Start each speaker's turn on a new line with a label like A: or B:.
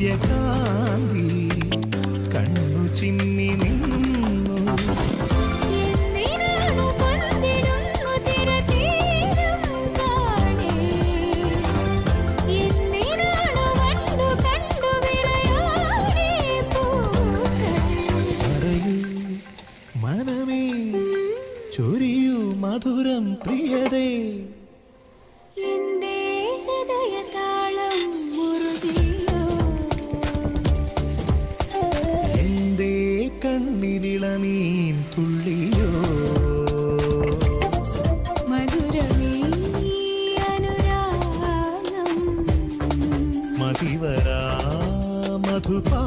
A: ദിവ്യകാന്തി കണ്ണു ചിമ്മി നിന്നു. മനമേ ചൊരിയൂ മധുരം പ്രിയതേ. കണ്ണിലിളമീൻ തുള്ളിയോ? മതിവരാ മധുപാ